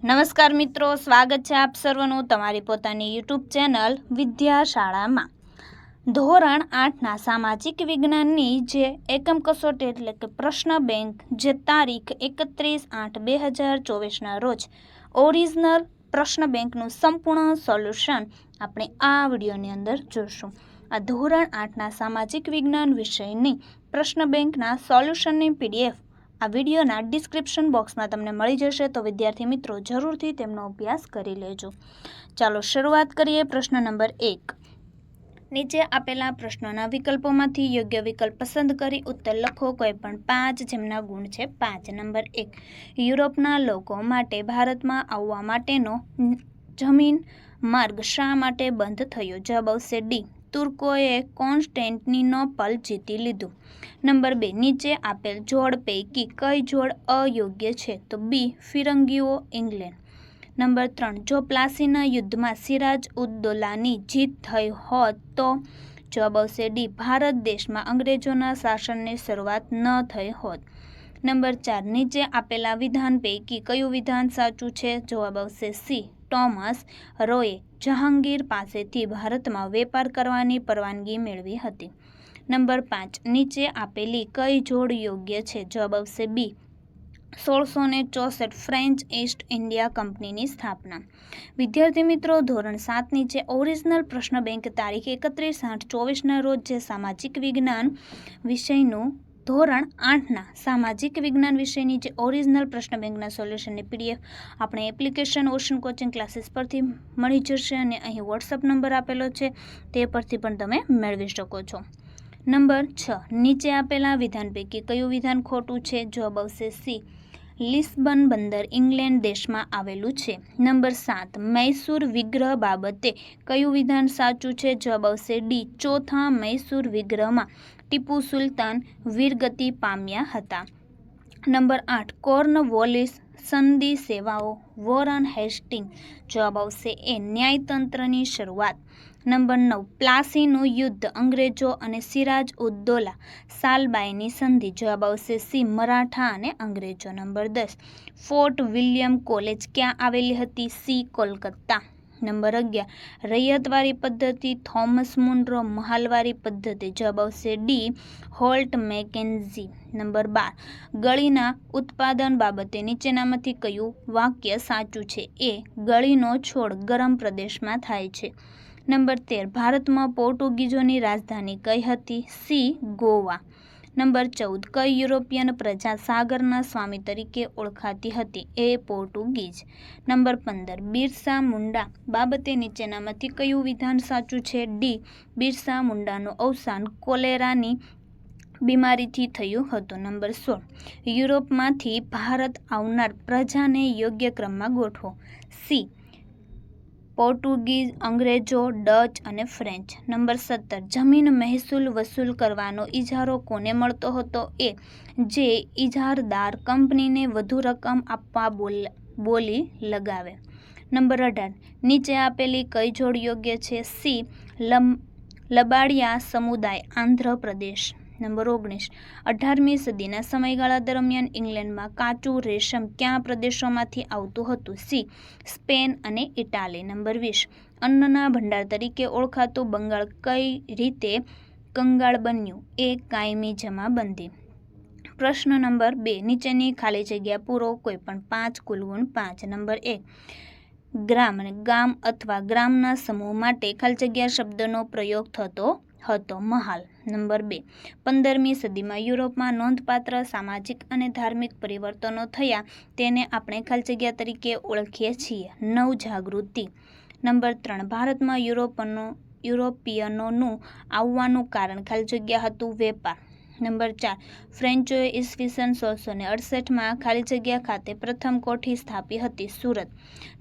નમસ્કાર મિત્રો, સ્વાગત છે આપ સર્વનું તમારી પોતાની યુટ્યુબ ચેનલ વિદ્યાશાળામાં. ધોરણ આઠના સામાજિક વિજ્ઞાનની જે એકમ કસોટી એટલે કે પ્રશ્ન બેંક, જે તારીખ એકત્રીસ આઠ બે હજાર ચોવીસના રોજ ઓરિજિનલ પ્રશ્ન બેંકનું સંપૂર્ણ સોલ્યુશન આપણે આ વિડીયોની અંદર જોઈશું આ ધોરણ આઠના સામાજિક વિજ્ઞાન વિષયની પ્રશ્ન બેંકના સોલ્યુશનની પીડીએફ આ વિડીયોના ડિસ્ક્રિપ્શન બોક્સમાં તમને મળી જશે, તો વિદ્યાર્થી મિત્રો જરૂરથી તેમનો અભ્યાસ કરી લેજો. ચાલો શરૂઆત કરીએ પ્રશ્ન નંબર એક. નીચે આપેલા પ્રશ્નોના વિકલ્પોમાંથી યોગ્ય વિકલ્પ પસંદ કરી ઉત્તર લખો, કોઈ પણ પાંચ જેમના ગુણ છે પાંચ. નંબર એક. યુરોપના લોકો માટે ભારતમાં આવવા માટેનો જમીન માર્ગ શા માટે બંધ થયો? જવાબ આવશે ડી. તુર્કોએ કોન્સ્ટેન્ટિનોપલ જીતી લીધું. નંબર બે, નીચે આપેલ જોડ પૈકી કઈ જોડ અયોગ્ય છે? તો બી, ફિરંગીઓ, ઇંગ્લેન્ડ. નંબર ત્રણ, જો પ્લાસીના યુદ્ધમાં સિરાજ ઉદ્દોલાની જીત થઈ હોત તો જવાબ આવશે ડી, ભારત દેશમાં અંગ્રેજોના શાસનની શરૂઆત ન થઈ હોત. નંબર ચાર, નીચે આપેલા વિધાન પૈકી કયું વિધાન સાચું છે? જવાબ આવશે સી, ટોમસ રોએ જહાંગીર પાસેથી ભારતમાં વેપાર કરવાની પરવાનગી મેળવી હતી. નંબર પાંચ, નીચે આપેલી કઈ જોડ યોગ્ય છે? જવાબ આવશે બી, સોળસો ને ચોસઠ ફ્રેન્ચ ઈસ્ટ ઇન્ડિયા કંપનીની સ્થાપના. વિદ્યાર્થી મિત્રો, ધોરણ સાત નીચે ઓરિજિનલ પ્રશ્ન બેંક તારીખ એકત્રીસ આઠ ચોવીસના રોજ જે સામાજિક વિજ્ઞાન વિષયનું ધોરણ આઠના સામાજિક વિજ્ઞાન વિષયની જે ઓરિજિનલ પ્રશ્ન બેંકના સોલ્યુશનની પીડીએફ આપણે એપ્લિકેશન ઓશન કોચિંગ ક્લાસીસ પરથી મળી જશે અને અહીં વોટ્સઅપ નંબર આપેલો છે, તે પરથી પણ તમે મેળવી શકો છો. નંબર છ, નીચે આપેલા વિધાન પૈકી કયું વિધાન ખોટું છે? જવાબ આવશે સી લિસ્બન બંદર, ઇંગ્લેન્ડ દેશમાં આવેલું છે. નંબર સાત, મૈસૂર વિગ્રહ બાબતે કયું વિધાન સાચું છે? જવાબ આવશે ડી ચોથા મૈસૂર વિગ્રહમાં ટીપુ સુલતાન વીરગતિ પામ્યા હતા. નંબર આઠ, કોર્ન વોલિસ સંધિ સેવાઓ, વોરન હેસ્ટિંગ જવાબ આવશે એ ન્યાયતંત્રની શરૂઆત. નંબર નવ, પ્લાસીનું યુદ્ધ અંગ્રેજો અને સિરાજ ઉદ્દોલા સાલબાઈની સંધિ જવાબ આવશે સી, મરાઠા અને અંગ્રેજો. નંબર દસ, ફોર્ટ વિલિયમ કોલેજ ક્યાં આવેલી હતી? સી, કોલકાતા. નંબર અગિયાર રૈયતવાળી પદ્ધતિ, થોમસ મુન્ડ્રો મહાલવારી પદ્ધતિ, જવાબ આવશે ડી, હોલ્ટ મેકેન્ઝી. નંબર બાર, ગળીના ઉત્પાદન બાબતે નીચેનામાંથી કયું વાક્ય સાચું છે? એ, ગળીનો છોડ ગરમ પ્રદેશમાં થાય છે. નંબર તેર, ભારતમાં પોર્ટુગીઝોની રાજધાની કઈ હતી? સી, ગોવા. નંબર ચૌદ, કઈ યુરોપિયન પ્રજા સાગરના સ્વામી તરીકે ઓળખાતી હતી? એ પોર્ટુગીઝ. નંબર પંદર, બિરસા મુંડા બાબતે નીચેનામાંથી કયું વિધાન સાચું છે? ડી, બિરસા મુંડાનું અવસાન કોલેરાની બીમારીથી થયું હતું. નંબર સોળ, યુરોપમાંથી ભારત આવનાર પ્રજાને યોગ્ય ક્રમમાં ગોઠવો. સી પોર્ટુગીઝ, અંગ્રેજો, ડચ અને ફ્રેન્ચ. નંબર સત્તર. જમીન મહેસૂલ વસૂલ કરવાનો ઇજારો કોને મળતો હતો? એ. જે ઇજારદાર કંપનીને વધુ રકમ આપવા બોલ, બોલી લગાવે. નંબર અઢાર. નીચે આપેલી કઈ જોડ યોગ્ય છે? સી. લમ, લબાડિયા સમુદાય, આંધ્રપ્રદેશ. નંબર ઓગણીસ. અઢારમી સદીના સમયગાળા દરમિયાન ઇંગ્લેન્ડમાં કાચું રેશમ ક્યાં પ્રદેશોમાંથી આવતું હતું? સી. સ્પેન અને ઇટાલી. નંબર વીસ. અન્નના ભંડાર તરીકે ઓળખાતું બંગાળ કઈ રીતે કંગાળ બન્યું? એ કાયમી જમાબંધી. પ્રશ્ન નંબર બે. નીચેની ખાલી જગ્યા પૂરો કોઈપણ પાંચ કુલગુણ પાંચ. નંબર એક ગ્રામ અને ગામ અથવા ગ્રામના સમૂહ માટે ખાલી જગ્યા શબ્દનો પ્રયોગ થતો હતો. મહાલ. નંબર બે. પંદરમી સદીમાં યુરોપમાં નોંધપાત્ર સામાજિક અને ધાર્મિક પરિવર્તનો થયા તેને આપણે ખાલી જગ્યા તરીકે ઓળખીએ છીએ નવ જાગૃતિ નંબર ત્રણ. ભારતમાં યુરોપનો, યુરોપિયનોનું આવવાનું કારણ ખાલી જગ્યા હતું વેપાર. નંબર ચાર. ફ્રેન્ચોએ ઈસવીસન સોળસો ને અડસઠમાં ખાલી જગ્યા ખાતે પ્રથમ કોઠી સ્થાપી હતી, સુરત.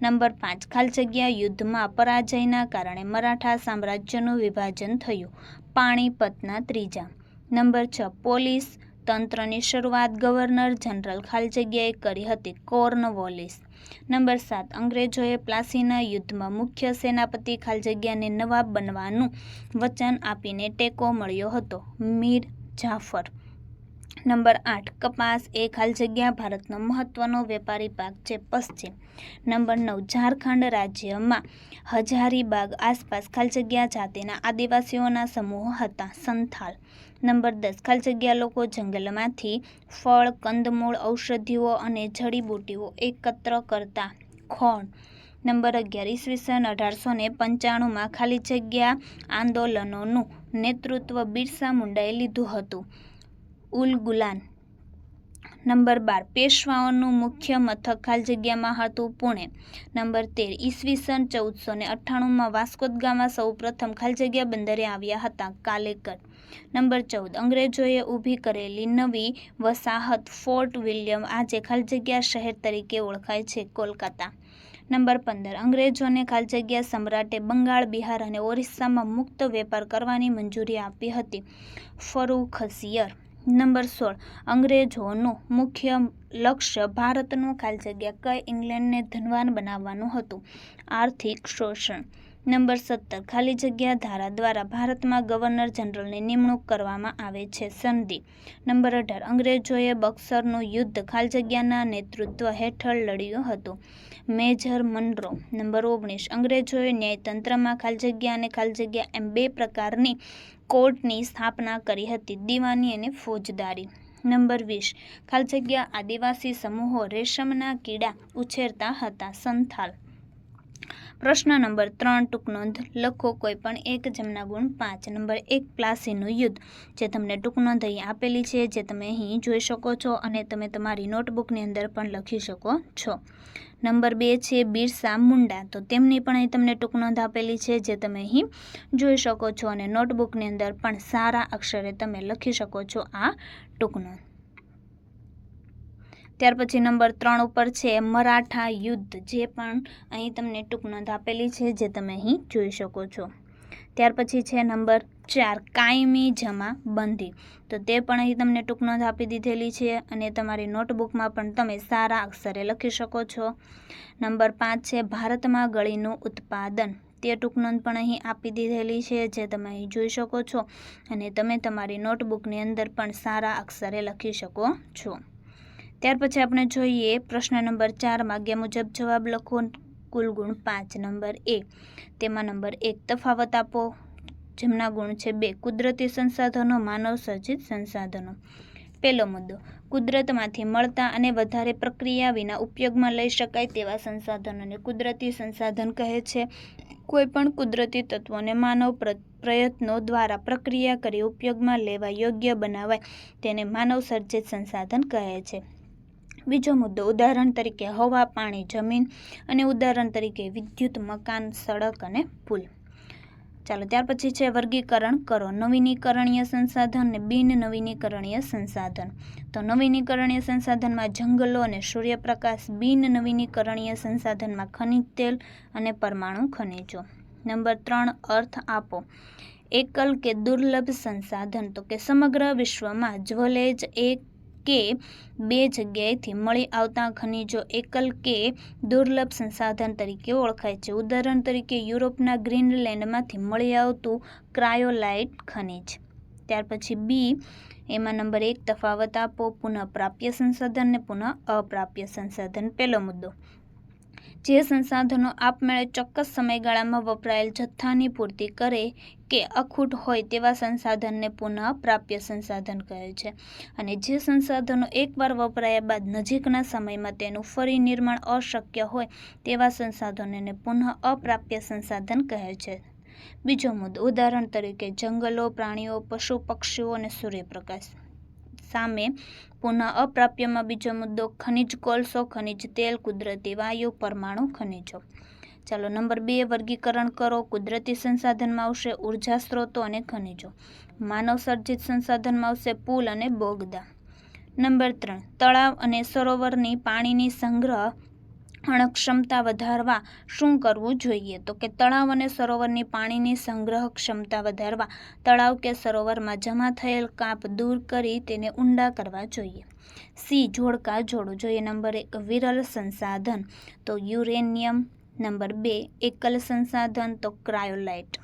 નંબર પાંચ. ખાલી જગ્યા યુદ્ધમાં પરાજયના કારણે મરાઠા સામ્રાજ્યનું વિભાજન થયું. પાણીપતના ત્રીજા. નંબર છ, પોલીસ તંત્રની શરૂઆત ગવર્નર જનરલ ખાલી જગ્યાએ કરી હતી કોર્નવોલિસ નંબર સાત, અંગ્રેજોએ પ્લાસીના યુદ્ધમાં મુખ્ય સેનાપતિ ખાલી જગ્યાને નવાબ બનવાનું વચન આપીને ટેકો મળ્યો હતો. મીર જાફર નંબર આઠ, કપાસ એ ખાલી જગ્યા ભારતનો મહત્વનો વેપારી પાક છે, પશ્ચિમ. નંબર નવ, ઝારખંડ રાજ્યમાં હજારીબાગ આસપાસ ખાલી જગ્યા જાતિના આદિવાસીઓના સમૂહ હતા, સંથાલ. નંબર દસ, ખાલી જગ્યા લોકો જંગલમાંથી ફળ, કંદમૂળ, ઔષધિઓ અને જડીબુટ્ટીઓ એકત્ર કરતા ખોણ. નંબર અગિયાર, ઈસવીસન અઢારસો ને પંચાણુંમાં ખાલી જગ્યા આંદોલનોનું નેતૃત્વ બિરસા મુંડાએ લીધું હતું. ઉલ ગુલાન. નંબર બાર, પેશવાઓનું મુખ્ય મથક ખાલી જગ્યામાં હતું પુણે. નંબર તેર, ઈસવીસન ચૌદસો ને અઠ્ઠાણુંમાં વાસ્કોદગામાં સૌ પ્રથમ ખાલી જગ્યા બંદરે આવ્યા હતા, કાલેકર. નંબર ચૌદ, અંગ્રેજોએ ઊભી કરેલી નવી વસાહત ફોર્ટ વિલિયમ આજે ખાલી જગ્યા શહેર તરીકે ઓળખાય છે, કોલકાતા. નંબર પંદર, અંગ્રેજોને ખાલી જગ્યા સમ્રાટે બંગાળ, બિહાર અને ઓરિસ્સામાં મુક્ત વેપાર કરવાની મંજૂરી આપી હતી. ફરુખસિયર નંબર સોળ. અંગ્રેજોનું મુખ્ય લક્ષ્ય ભારતનું ખાલી જગ્યા કઈ ઇંગ્લેન્ડને ધનવાન બનાવવાનું હતું? આર્થિક શોષણ. નંબર સત્તર. ખાલી જગ્યા ધારા દ્વારા ભારતમાં ગવર્નર જનરલની નિમણૂક કરવામાં આવે છે સંધિ. નંબર અઢાર. અંગ્રેજોએ બક્સરનું યુદ્ધ ખાલી જગ્યાના નેતૃત્વ હેઠળ લડ્યું હતું. Major Monroe. નંબર ઓગણીસ. અંગ્રેજોએ ન્યાયતંત્રમાં ખાલી જગ્યા અને ખાલી જગ્યા એમ બે પ્રકારની કોર્ટની સ્થાપના કરી હતી. દીવાની અને ફોજદારી. નંબર વીસ. ખાલ જગ્યા આદિવાસી સમૂહો રેશમના કીડા ઉછેરતા હતા. સંથાલ. પ્રશ્ન નંબર ત્રણ. ટૂંકનોંધ લખો. કોઈ પણ એક જમના ગુણ પાંચ. નંબર એક, પ્લાસીનું યુદ્ધ. જે તમને ટૂંકનોંધ અહીં આપેલી છે, જે તમે અહીં જોઈ શકો છો અને તમે તમારી નોટબુકની અંદર પણ લખી શકો છો. નંબર બે છે બિરસા મુંડા. તો તેમની પણ અહીં તમને ટૂંકનોંધ આપેલી છે જે તમે અહીં જોઈ શકો છો અને નોટબુકની અંદર પણ સારા અક્ષરે તમે લખી શકો છો આ ટૂંકનોંધ ત્યાર પછી નંબર ત્રણ ઉપર છે મરાઠા યુદ્ધ, જે પણ અહીં તમને ટૂંકનોંધ આપેલી છે જે તમે અહીં જોઈ શકો છો. ત્યાર પછી છે નંબર ચાર, કાયમી જમા બંધી. તો તે પણ અહીં તમને ટૂંકનોંધ આપી દીધેલી છે અને તમારી નોટબુકમાં પણ તમે સારા અક્ષરે લખી શકો છો. નંબર પાંચ છે ભારતમાં ગળીનું ઉત્પાદન. તે ટૂંકનોંધ પણ અહીં આપી દીધેલી છે જે તમે અહીં જોઈ શકો છો અને તમે તમારી નોટબુકની અંદર પણ સારા અક્ષરે લખી શકો છો. ત્યાર પછી આપણે જોઈએ પ્રશ્ન નંબર ચાર માગ્યા મુજબ જવાબ લખો. કુલ ગુણ પાંચ, નંબર એક તેમાં નંબર એક તફાવત આપો, જેમના ગુણ છે બે, કુદરતી સંસાધનો, માનવ સર્જિત સંસાધનો. પહેલો મુદ્દો, કુદરતમાંથી મળતા અને વધારે પ્રક્રિયા વિના ઉપયોગમાં લઈ શકાય તેવા સંસાધનોને કુદરતી સંસાધન કહે છે. કોઈપણ કુદરતી તત્વોને માનવ પ્રયત્નો દ્વારા પ્રક્રિયા કરી ઉપયોગમાં લેવા યોગ્ય બનાવાય તેને માનવ સર્જિત સંસાધન કહે છે. બીજો મુદ્દો, ઉદાહરણ તરીકે હવા, પાણી, જમીન અને ઉદાહરણ તરીકે વિદ્યુત, મકાન, સડક અને પુલ. ચાલો, ત્યાર પછી છે વર્ગીકરણ કરો. નવીનીકરણીય સંસાધન અને બિન નવીનીકરણીય સંસાધન. તો નવીનીકરણીય સંસાધનમાં જંગલો અને સૂર્યપ્રકાશ, બિન નવીનીકરણીય સંસાધનમાં ખનિજ તેલ અને પરમાણુ ખનિજો. નંબર ત્રણ, અર્થ આપો. એકલ કે દુર્લભ સંસાધન. તો કે સમગ્ર વિશ્વમાં જ્વલેજ એક કે બે જગ્યાએથી મળી આવતા ખનિજો એકલ કે દુર્લભ સંસાધન તરીકે ઓળખાય છે. ઉદાહરણ તરીકે, યુરોપના ગ્રીનલેન્ડમાંથી મળી આવતું ક્રાયોલાઇટ ખનિજ. ત્યાર પછી બી, એમાં નંબર એક તફાવત આપો, પુનઃપ્રાપ્ય સંસાધન ને પુનઃ અપ્રાપ્ય સંસાધન. પહેલો મુદ્દો. જે સંસાધનો આપમેળે ચોક્કસ સમયગાળામાં વપરાયેલ જથ્થાની પૂર્તિ કરે કે અખૂટ હોય તેવા સંસાધનને પુનઃ પ્રાપ્ય સંસાધન કહે છે. અને જે સંસાધનો એકવાર વપરાયા બાદ નજીકના સમયમાં તેનું ફરી નિર્માણ અશક્ય હોય તેવા સંસાધનોને પુનઃ અપ્રાપ્ય સંસાધન કહે છે. બીજો મુદ્દો, ઉદાહરણ તરીકે જંગલો, પ્રાણીઓ, પશુ, પક્ષીઓ અને સૂર્યપ્રકાશ. સામે પુનઃ અપ્રાપ્યમાં બીજો મુદ્દો ખનિજ કોલસો, ખનિજ તેલ, કુદરતી વાયુ, પરમાણુ ખનિજો. ચાલો નંબર બે વર્ગીકરણ કરો. કુદરતી સંસાધનમાં આવશે ઊર્જા સ્ત્રોતો અને ખનિજો. માનવ સર્જિત સંસાધનમાં આવશે પુલ અને બોગદા. નંબર ત્રણ, તળાવ અને સરોવરની પાણીની સંગ્રહ ક્ષમતા વધારવા શું કરવું જોઈએ? તો કે તળાવ અને સરોવરની પાણીની સંગ્રહ ક્ષમતા વધારવા. તળાવ કે સરોવરમાં જમા થયેલ કાપ દૂર કરી તેને ઊંડા કરવા જોઈએ. સી, જોડકા જોડવું જોઈએ નંબર એક, વિરલ સંસાધન. તો યુરેનિયમ. નંબર બે, એકલ સંસાધન. તો ક્રાયોલાઇટ.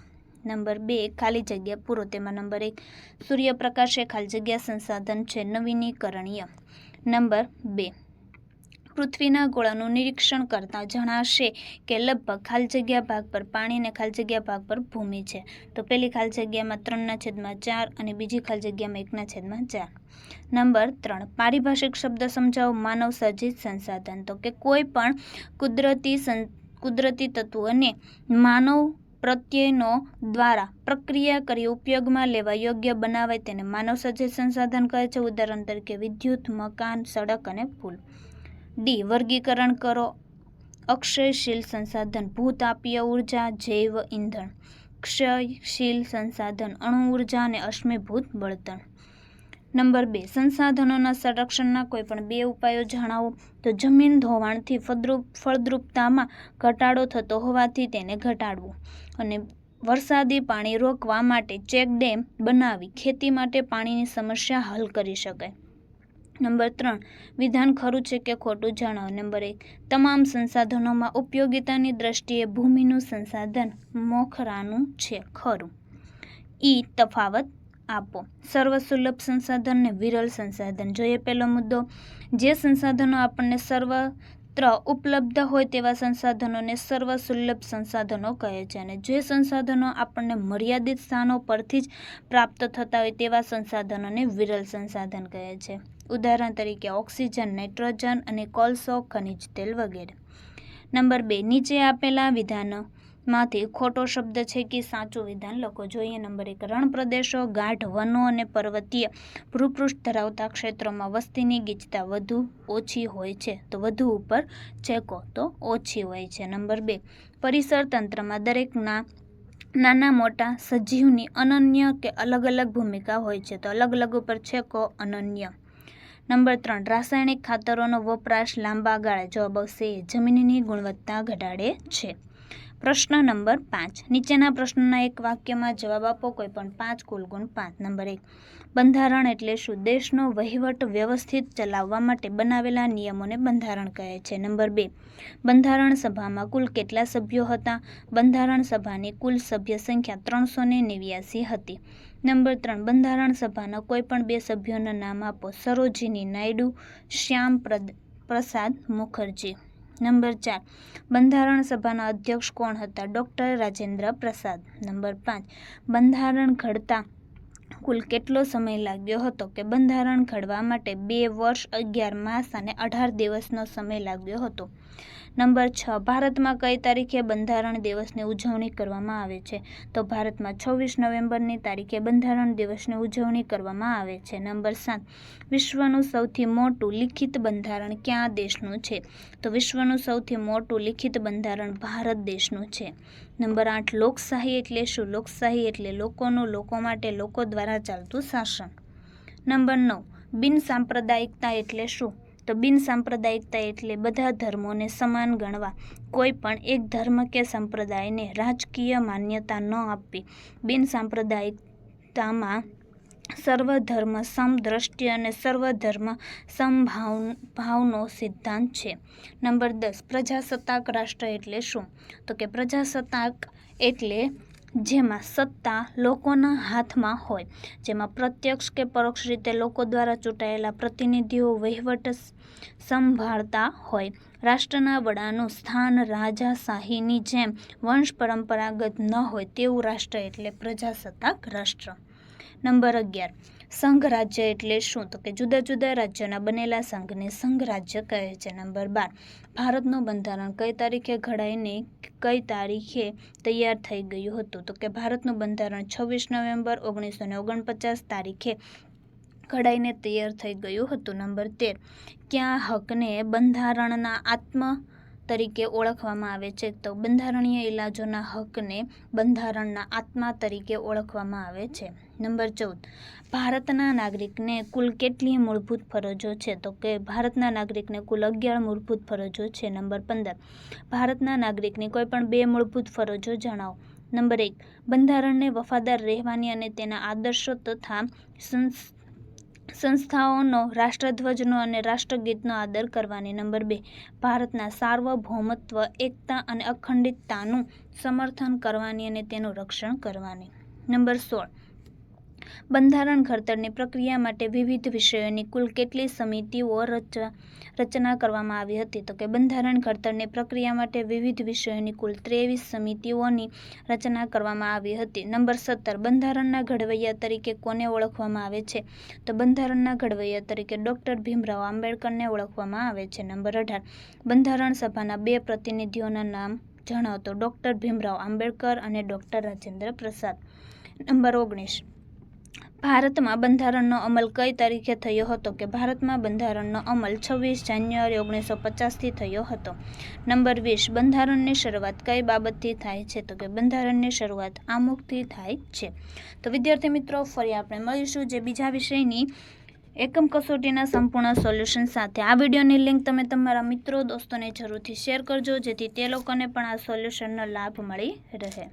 નંબર બે, ખાલી જગ્યા પૂરો. તેમાં નંબર એક, સૂર્યપ્રકાશ એ ખાલી જગ્યા સંસાધન છે. નવીનીકરણીય. નંબર બે પૃથ્વીના ગોળાનું નિરીક્ષણ કરતાં જણાશે કે લગભગ ખાલી જગ્યા ભાગ પર પાણી અને ખાલી જગ્યા ભાગ પર ભૂમિ છે. તો પહેલી ખાલી જગ્યામાં ત્રણના છેદમાં ચાર અને બીજી ખાલી જગ્યામાં એકના છેદમાં ચાર. નંબર ત્રણ, પારિભાષિક શબ્દ સમજાવો માનવ સર્જિત સંસાધન. તો કે કોઈ પણ કુદરતી કુદરતી તત્વોને માનવ પ્રત્યેનો દ્વારા પ્રક્રિયા કરી ઉપયોગમાં લેવા યોગ્ય બનાવાય તેને માનવ સર્જિત સંસાધન કહે છે. ઉદાહરણ તરીકે વિદ્યુત, મકાન, સડક અને પુલ. ડી વર્ગીકરણ કરો. અક્ષયશીલ સંસાધન ભૂતાપીય ઊર્જા, જૈવ ઇંધણ ક્ષયશીલ સંસાધન અણુ ઊર્જા અને અશ્મિભૂત બળતણ. નંબર બે, સંસાધનોના સંરક્ષણના કોઈ પણ બે ઉપાયો જણાવો. તો જમીન ધોવાણથી ફળદ્રુપ, ફળદ્રુપતામાં ઘટાડો થતો હોવાથી તેને ઘટાડવું. અને વરસાદી પાણી રોકવા માટે ચેક ડેમ બનાવી ખેતી માટે પાણીની સમસ્યા હલ કરી શકાય. નંબર ત્રણ, વિધાન ખરું છે કે ખોટું જણાવો? નંબર એક, તમામ સંસાધનોમાં ઉપયોગિતાની દ્રષ્ટિએ ભૂમિનું સંસાધન મોખરાનું છે, ખરું. ઈ તફાવત આપો. સર્વસુલભ સંસાધન ને વિરલ સંસાધન. જોઈએ પહેલો મુદ્દો, જે સંસાધનો આપણને સર્વત્ર ઉપલબ્ધ હોય તેવા સંસાધનોને સર્વસુલભ સંસાધનો કહે છે અને જે સંસાધનો આપણને મર્યાદિત સ્થાનો પરથી જ પ્રાપ્ત થતા હોય તેવા સંસાધનોને વિરલ સંસાધન કહે છે. ઉદાહરણ તરીકે ઓક્સિજન, નાઇટ્રોજન અને કોલસો, ખનિજ તેલ વગેરે. નંબર બે, નીચે આપેલા વિધાનોમાંથી ખોટો શબ્દ છે કે સાચું વિધાન લખો. જોઈએ નંબર એક. રણ પ્રદેશો ગાઢ વનો અને પર્વતીય ભૂપૃષ્ઠ ધરાવતા ક્ષેત્રોમાં વસ્તીની ગીચતા વધુ ઓછી હોય છે. તો વધુ ઉપર ચેકો તો ઓછી હોય છે. નંબર બે. પરિસર તંત્રમાં દરેકના નાના મોટા સજીવની અનન્ય કે અલગ અલગ ભૂમિકા હોય છે. તો અલગ અલગ ઉપર છેકો અનન્ય. નંબર ત્રણ. રાસાયણિક ખાતરોનો વપરાશ લાંબા ગાળે. જવાબ આવશે. જમીનની ગુણવત્તા ઘટાડે છે. પ્રશ્ન નંબર પાંચ. નીચેના પ્રશ્નના એક વાક્યમાં જવાબ આપો કોઈ પણ પાંચ કુલ ગુણ પાંચ. નંબર એક. બંધારણ એટલે શું? દેશનો વહીવટ વ્યવસ્થિત ચલાવવા માટે બનાવેલા નિયમોને બંધારણ કહે છે. નંબર બે. બંધારણ સભામાં કુલ કેટલા સભ્યો હતા? બંધારણ સભાની કુલ સભ્ય સંખ્યા ત્રણસો ને નેવ્યાસી હતી. નંબર ત્રણ. બંધારણ સભાના કોઈ પણ બે સભ્યોના નામ આપો. સરોજીની નાયડુ શ્યામ પ્રસાદ મુખર્જી. નંબર ચાર. બંધારણ સભાના અધ્યક્ષ કોણ હતા? ડૉક્ટર રાજેન્દ્ર પ્રસાદ. નંબર પાંચ. બંધારણ ઘડતા કુલ કેટલો સમય લાગ્યો હતો કે બંધારણ ઘડવા માટે બે વર્ષ, અગિયાર માસ અને અઢાર દિવસનો સમય લાગ્યો હતો? નંબર છ, ભારતમાં કઈ તારીખે બંધારણ દિવસની ઉજવણી કરવામાં આવે છે? તો ભારતમાં છવ્વીસ નવેમ્બરની તારીખે બંધારણ દિવસની ઉજવણી કરવામાં આવે છે. નંબર સાત, વિશ્વનું સૌથી મોટું લિખિત બંધારણ ક્યાં દેશનું છે? તો વિશ્વનું સૌથી મોટું લિખિત બંધારણ ભારત દેશનું છે. નંબર આઠ, લોકશાહી એટલે શું? લોકશાહી એટલે લોકોનું, લોકો માટે લોકો દ્વારા ચાલતું શાસન. નંબર નવ બિનસાંપ્રદાયિકતા એટલે શું? તો બિન સાંપ્રદાયિકતા એટલે બધા ધર્મોને સમાન ગણવા. કોઈ પણ એક ધર્મ કે સંપ્રદાયને રાજકીય માન્યતા ન આપવી. બિન સાંપ્રદાયિકતામાં સર્વધર્મ સમદ્રષ્ટિ અને સર્વધર્મ સમભાવ, ભાવનો સિદ્ધાંત છે. નંબર દસ, પ્રજાસત્તાક રાષ્ટ્ર એટલે શું? તો કે પ્રજાસત્તાક એટલે જેમાં સત્તા લોકોના હાથમાં હોય. જેમાં પ્રત્યક્ષ કે પરોક્ષ રીતે લોકો દ્વારા ચૂંટાયેલા પ્રતિનિધિઓ વહીવટ સંભાળતા હોય. રાષ્ટ્રના વડાનું સ્થાન રાજાશાહીની જેમ વંશ પરંપરાગત ન હોય તેવું રાષ્ટ્ર એટલે પ્રજાસત્તાક રાષ્ટ્ર. નંબર અગિયાર. સંઘ રાજ્ય એટલે શું? તો કે જુદા જુદા રાજ્યોના બનેલા સંઘને સંઘ રાજ્ય કહે છે. નંબર બાર. ભારતનું બંધારણ કઈ તારીખે ઘડાઈને કઈ તારીખે તૈયાર થઈ ગયું હતું? તો કે ભારતનું બંધારણ છવ્વીસ નવેમ્બર ઓગણીસો ને ઓગણપચાસ તારીખે ઘડાઈને તૈયાર થઈ ગયું હતું. નંબર તેર. ક્યાં હકને બંધારણના આત્મ તરીકે ઓળખવામાં આવે છે. તો બંધારણીય ઇલાજોના હકને બંધારણના આત્મા તરીકે ઓળખવામાં આવે છે. નંબર ચૌદ. ભારતના નાગરિકને કુલ કેટલી મૂળભૂત ફરજો છે? તો કે ભારતના નાગરિકને કુલ અગિયાર મૂળભૂત ફરજો છે. નંબર પંદર. ભારતના નાગરિકની કોઈ પણ બે મૂળભૂત ફરજો જણાવો. નંબર એક. બંધારણને વફાદાર રહેવાની અને તેના આદર્શો તથા સંસ સંસ્થાઓનો, રાષ્ટ્રધ્વજનો અને રાષ્ટ્રગીતનો આદર કરવાની નંબર બે. ભારતના સાર્વભૌમત્વ, એકતા અને અખંડિતતાનું સમર્થન કરવાની અને તેનું રક્ષણ કરવાની. નંબર સોળ. બંધારણ ઘડતરની પ્રક્રિયા માટે વિવિધ વિષયોની કુલ કેટલી સમિતિઓ રચના કરવામાં આવી હતી? તો કે બંધારણ ઘડતરની પ્રક્રિયા માટે વિવિધ વિષયોની કુલ ત્રેવીસ સમિતિઓની રચના કરવામાં આવી હતી. નંબર સત્તર, બંધારણના ઘડવૈયા તરીકે કોને ઓળખવામાં આવે છે? તો બંધારણના ઘડવૈયા તરીકે ડૉક્ટર ભીમરાવ આંબેડકરને ઓળખવામાં આવે છે. નંબર અઢાર, બંધારણ સભાના બે પ્રતિનિધિઓના નામ જણાવતો ડૉક્ટર ભીમરાવ આંબેડકર અને ડૉક્ટર રાજેન્દ્ર પ્રસાદ. નંબર ઓગણીસ ભારતમાં બંધારણનો અમલ કઈ તારીખે થયો હતો કે ભારતમાં બંધારણનો અમલ છવ્વીસ જાન્યુઆરી ઓગણીસો પચાસથી થયો હતો? નંબર વીસ, બંધારણની શરૂઆત કઈ બાબતથી થાય છે? તો કે બંધારણની શરૂઆત આમુખથી થાય છે. તો વિદ્યાર્થી મિત્રો, ફરી આપણે મળીશું જે બીજા વિષયની એકમ કસોટીના સંપૂર્ણ સોલ્યુશન સાથે. આ વિડીયોની લિંક તમે તમારા મિત્રો, દોસ્તોને જરૂરથી શેર કરજો, જેથી તે લોકોને પણ આ સોલ્યુશનનો લાભ મળી રહે.